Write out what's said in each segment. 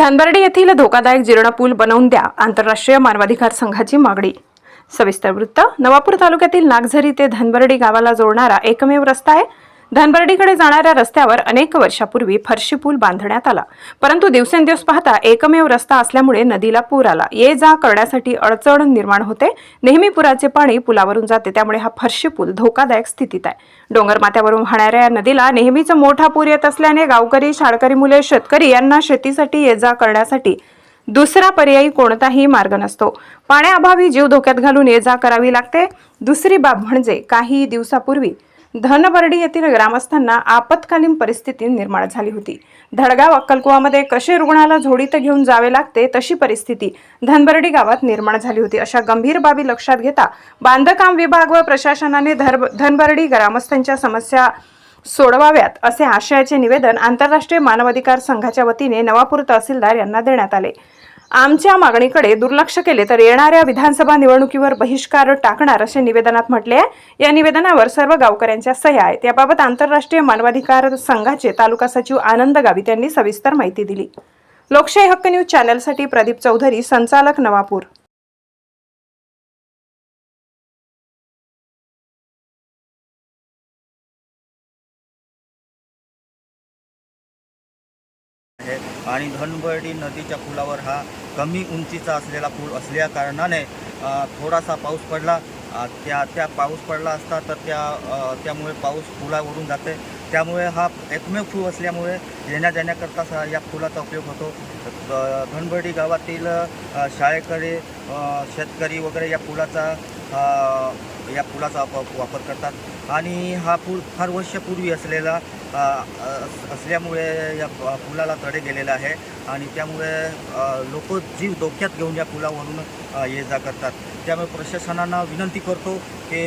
धानबर्डी येथील धोकादायक जीर्ण पूल बनवून द्या. आंतरराष्ट्रीय मानवाधिकार संघाची मागणी. सविस्तर वृत्त नवापूर तालुक्यातील नागझरी ते धनबर्डी गावाला जोडणारा एकमेव रस्ता आहे. धनबर्डीकडे जाणाऱ्या रस्त्यावर अनेक वर्षापूर्वी फरशी पूल बांधण्यात आला. परंतु दिवसेंदिवस पाहता एकमेव रस्ता असल्यामुळे नदीला पूर आला. ये जा करण्यासाठी अडचण निर्माण होते. नेहमी पुराचे पाणी पुलावरून जाते. त्यामुळे हा फरशी पूल धोकादायक स्थितीत आहे. डोंगर माथ्यावरून वाहणाऱ्या या नदीला नेहमीच मोठा पूर येत असल्याने गावकरी शाळकरी मुले शेतकरी यांना शेतीसाठी ये जा करण्यासाठी दुसरा पर्यायी कोणताही मार्ग नसतो. पाण्याअभावी जीव धोक्यात घालून ये जा करावी लागते. दुसरी बाब म्हणजे काही दिवसापूर्वी धनबर्डी येथील ग्रामस्थांना आपत्कालीन परिस्थिती निर्माण झाली होती. धडगाव अक्कलकुवामध्ये कसे रुग्णाला झोडीत घेऊन जावे लागते तशी परिस्थिती धनबर्डी गावात निर्माण झाली होती. अशा गंभीर बाबी लक्षात घेता बांधकाम विभाग व प्रशासनाने धर धनबर्डी ग्रामस्थांच्या समस्या सोडवाव्यात असे आशयाचे निवेदन आंतरराष्ट्रीय मानवाधिकार संघाच्या वतीने नवापूर तहसीलदार यांना देण्यात आले. आमच्या मागणीकडे दुर्लक्ष केले तर येणाऱ्या विधानसभा निवडणुकीवर बहिष्कार टाकणार असे निवेदनात म्हटले आहे. या निवेदनावर सर्व गावकऱ्यांच्या सह्या आहेत. याबाबत आंतरराष्ट्रीय मानवाधिकार संघाचे तालुका सचिव आनंद गावित यांनी सविस्तर माहिती दिली. लोकशाही हक्क न्यूज चॅनलसाठी प्रदीप चौधरी संचालक नवापूर. आहे. आणि धनबर्डी नदीच्या पुलावर हा कमी उंचीचा असलेला पूल असल्या कारणाने थोडासा पाऊस पडला. त्या त्या पाऊस पडला असता तर त्या त्यामुळे पाऊस पुलावरून जाते. त्यामुळे हा एकमेव पूल असल्यामुळे येण्या जाण्याकरता सा- या पुलाचा उपयोग होतो. अ, धनबर्डी गावातील शाळेकडे शेतकरी वगैरे या पुलाचा हा या पुलाचा वाप- वापर करतात. आणि हा पूल फार वर्षपूर्वी असलेला असल्यामुळे या पुलाला तडे गेलेला आहे. आणि त्यामुळे लोक जीव धोक्यात घेऊन या पुलावरून ये जा करतात. त्यामुळे प्रशासनांना विनंती करतो की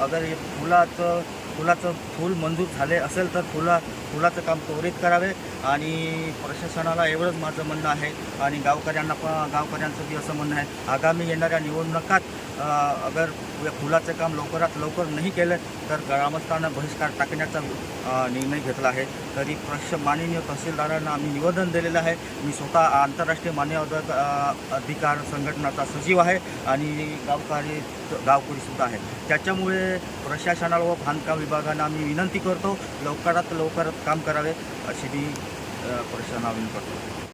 अगर हे पुलाचं फुलाचं फूल मंजूर झाले असेल तर फुला फुलाचं काम त्वरित करावे आणि प्रशासनाला एवढंच माझं म्हणणं आहे आणि गावकऱ्यांना पण गावकऱ्यांचं बी असं म्हणणं आहे. आगामी येणाऱ्या निवडणुकात अगर फुलाचं काम लवकरात लवकर नाही केलं तर ग्रामस्थांना बहिष्कार टाकण्याचा निर्णय घेतला आहे. तरी प्रश माननीय तहसीलदारांना आम्ही निवेदन दिलेलं आहे. मी स्वतः आंतरराष्ट्रीय मान्य अधिकार संघटनाचा सचिव आहे आणि गावकारी गावकरीसुद्धा आहे त्याच्यामुळे प्रशासनाला व बांधकाम विभागानं आम्ही विनंती करतो लवकरात लवकरात काम करावे अशी मी प्रशासनाला विनंती करतो.